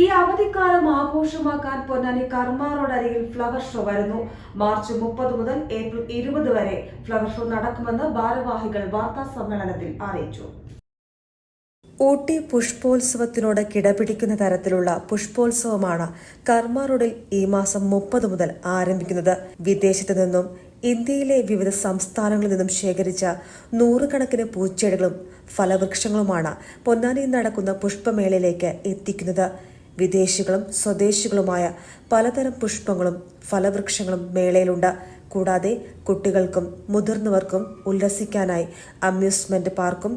ഈ അവധിക്കാലം ആഘോഷമാക്കാൻ പൊന്നാനി കർമ്മ റോഡ് അരികിൽ ഫ്ലവർ ഷോ വരുന്നു. മാർച്ച് മുപ്പത് മുതൽ ഏപ്രിൽ ഇരുപത് വരെ ഫ്ലവർ ഷോ നടക്കുമെന്ന് ഭാരവാഹികൾ വാർത്താ സമ്മേളനത്തിൽ അറിയിച്ചു. ഊട്ടി പുഷ്പോത്സവത്തിനോട് കിടപിടിക്കുന്ന തരത്തിലുള്ള പുഷ്പോത്സവമാണ് കർമ്മ റോഡിൽ ഈ മാസം മുപ്പത് മുതൽ ആരംഭിക്കുന്നത്. വിദേശത്തു നിന്നും ഇന്ത്യയിലെ വിവിധ സംസ്ഥാനങ്ങളിൽ നിന്നും ശേഖരിച്ച നൂറുകണക്കിന് പൂച്ചെടികളും ഫലവൃക്ഷങ്ങളുമാണ് പൊന്നാനിയിൽ നടക്കുന്ന പുഷ്പമേളയിലേക്ക് എത്തിക്കുന്നത്. വിദേശികളും സ്വദേശികളുമായ പലതരം പുഷ്പങ്ങളും ഫലവൃക്ഷങ്ങളും മേളയിലുണ്ട്. കൂടാതെ കുട്ടികൾക്കും മുതിർന്നവർക്കും ഉല്ലസിക്കാനായി അമ്യൂസ്മെന്റ് പാർക്കും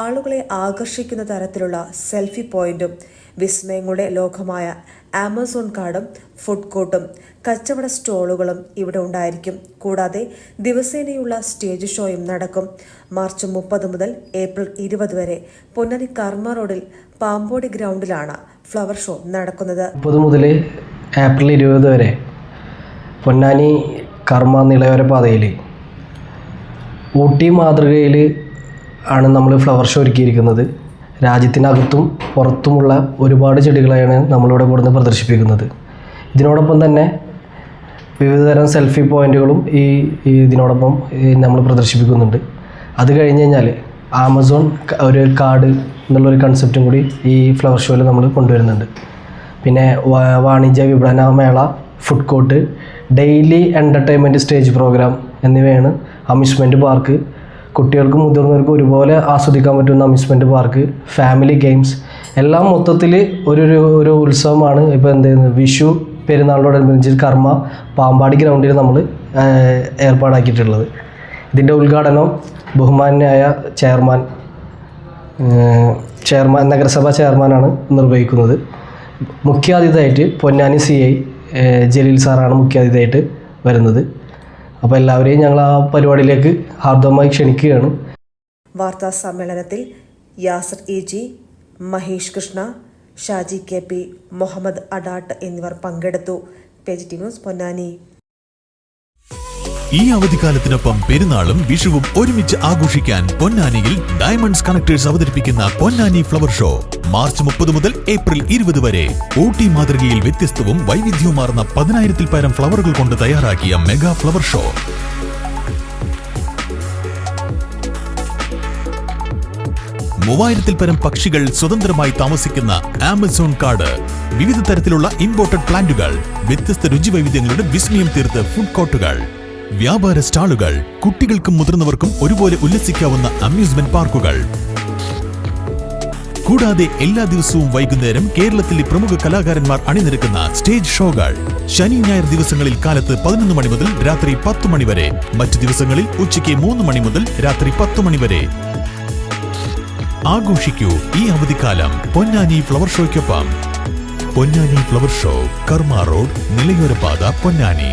ആളുകളെ ആകർഷിക്കുന്ന തരത്തിലുള്ള സെൽഫി പോയിന്റും വിസ്മയങ്ങളുടെ ലോകമായ ആമസോൺ കാർഡും ഫുഡ് കോർട്ടും കച്ചവട സ്റ്റോളുകളും ഇവിടെ ഉണ്ടായിരിക്കും. കൂടാതെ ദിവസേനയുള്ള സ്റ്റേജ് ഷോയും നടക്കും. മാർച്ച് മുപ്പത് മുതൽ ഏപ്രിൽ ഇരുപത് വരെ പൊന്നാനി കർമ്മ റോഡിൽ പാമ്പോടി ഗ്രൗണ്ടിലാണ് ഫ്ലവർ ഷോ നടക്കുന്നത്. മുപ്പത് മുതൽ ഏപ്രിൽ ഇരുപത് വരെ പൊന്നാനി കർമ്മ നിലയോര പാതയിൽ ഊട്ടി മാതൃകയിൽ ആണ് നമ്മൾ ഫ്ലവർ ഷോ ഒരുക്കിയിരിക്കുന്നത്. രാജ്യത്തിനകത്തും പുറത്തുമുള്ള ഒരുപാട് ചെടികളെയാണ് നമ്മളിവിടെ കൊടുന്ന് പ്രദർശിപ്പിക്കുന്നത്. ഇതിനോടൊപ്പം തന്നെ വിവിധതരം സെൽഫി പോയിന്റുകളും ഈ ഇതിനോടൊപ്പം നമ്മൾ പ്രദർശിപ്പിക്കുന്നുണ്ട്. അത് കഴിഞ്ഞ് കഴിഞ്ഞാൽ ആമസോൺ ഒരു കാർഡ് എന്നുള്ളൊരു കൺസെപ്റ്റും കൂടി ഈ ഫ്ലവർ ഷോയിൽ നമ്മൾ കൊണ്ടുവരുന്നുണ്ട്. പിന്നെ വാണിജ്യ വിപണന മേള food court daily entertainment stage programme എന്നിവയാണ് അമ്യൂസ്മെന്റ് പാർക്ക് കുട്ടികൾക്കും മുതിർന്നവർക്കും ഒരുപോലെ ആസ്വദിക്കാൻ പറ്റുന്ന അമ്യൂസ്മെന്റ് പാർക്ക് ഫാമിലി ഗെയിംസ് എല്ലാം മൊത്തത്തിൽ ഒരു ഒരു ഉത്സവമാണ്. ഇപ്പോൾ എന്ത് ചെയ്യുന്നത് വിഷു പെരുന്നാളിനോടനുബന്ധിച്ച് കർമ്മ പാമ്പാടി ഗ്രൗണ്ടിൽ നമ്മൾ ഏർപ്പാടാക്കിയിട്ടുള്ളത്. ഇതിന്റെ ഉദ്ഘാടനം ബഹുമാന്യായ ചെയർമാൻ ചെയർമാൻ നഗരസഭാ ചെയർമാനാണ് നിർവഹിക്കുന്നത്. മുഖ്യാതിഥിയായിട്ട് പൊന്നാനി സി ഐ ജലീൽ സാറാണ് മുഖ്യാതിഥിയായിട്ട് വരുന്നത്. അപ്പോൾ എല്ലാവരെയും ഞങ്ങൾ ആ പരിപാടിയിലേക്ക് ഹാർദവമായി ക്ഷണിക്കുകയാണ്. വാർത്താ സമ്മേളനത്തിൽ Yasar E G Mahesh Krishna Shaji K P Muhammad Adatt എന്നിവർ പങ്കെടുത്തു. Page news Ponnani. ഈ അവധിക്കാലത്തിനൊപ്പം പെരുന്നാളും വിഷുവും ഒരുമിച്ച് ആഘോഷിക്കാൻ പൊന്നാനിയിൽ ഡയമണ്ട്സ് കണക്ടേഴ്സ് അവതരിപ്പിക്കുന്ന പൊന്നാനി ഫ്ലവർ ഷോ മാർച്ച് മുപ്പത് മുതൽ ഏപ്രിൽ ഇരുപത് വരെ. ഊട്ടി മാതൃകയിൽ വ്യത്യസ്തവും വൈവിധ്യവുമാർന്ന പതിനായിരത്തിൽ പരം ഫ്ലവറുകൾ കൊണ്ട് തയ്യാറാക്കിയ മെഗാ ഫ്ലവർ ഷോ മൂവായിരത്തിൽ പരം പക്ഷികൾ സ്വതന്ത്രമായി താമസിക്കുന്ന ആമസോൺ കാട്. വിവിധ തരത്തിലുള്ള ഇമ്പോർട്ടഡ് പ്ലാന്റുകൾ വ്യത്യസ്ത രുചി വൈവിധ്യങ്ങളുടെ വിസ്മയം തീർത്ത് ഫുഡ് കോർട്ടുകൾ വ്യാപാര സ്റ്റാളുകൾ കുട്ടികൾക്കും മുതിർന്നവർക്കും ഒരുപോലെ ഉല്ലസിക്കാവുന്ന അമ്യൂസ്മെന്റ് പാർക്കുകൾ കൂടാതെ എല്ലാ ദിവസവും വൈകുന്നേരം കേരളത്തിലെ പ്രമുഖ കലാകാരന്മാർ അണിനിരക്കുന്ന സ്റ്റേജ് ഷോകൾ ശനി ഞായർ ദിവസങ്ങളിൽ കാലത്ത് പതിനൊന്ന് മണി മുതൽ രാത്രി പത്ത് മണി വരെ. മറ്റു ദിവസങ്ങളിൽ ഉച്ചയ്ക്ക് മൂന്ന് മണി മുതൽ രാത്രി പത്ത് മണി വരെ. ആഘോഷിക്കൂ ഈ അവധിക്കാലം Ponnani flower ഷോയ്ക്കൊപ്പം Ponnani flower show Karma road നിലയോരപാത Ponnani.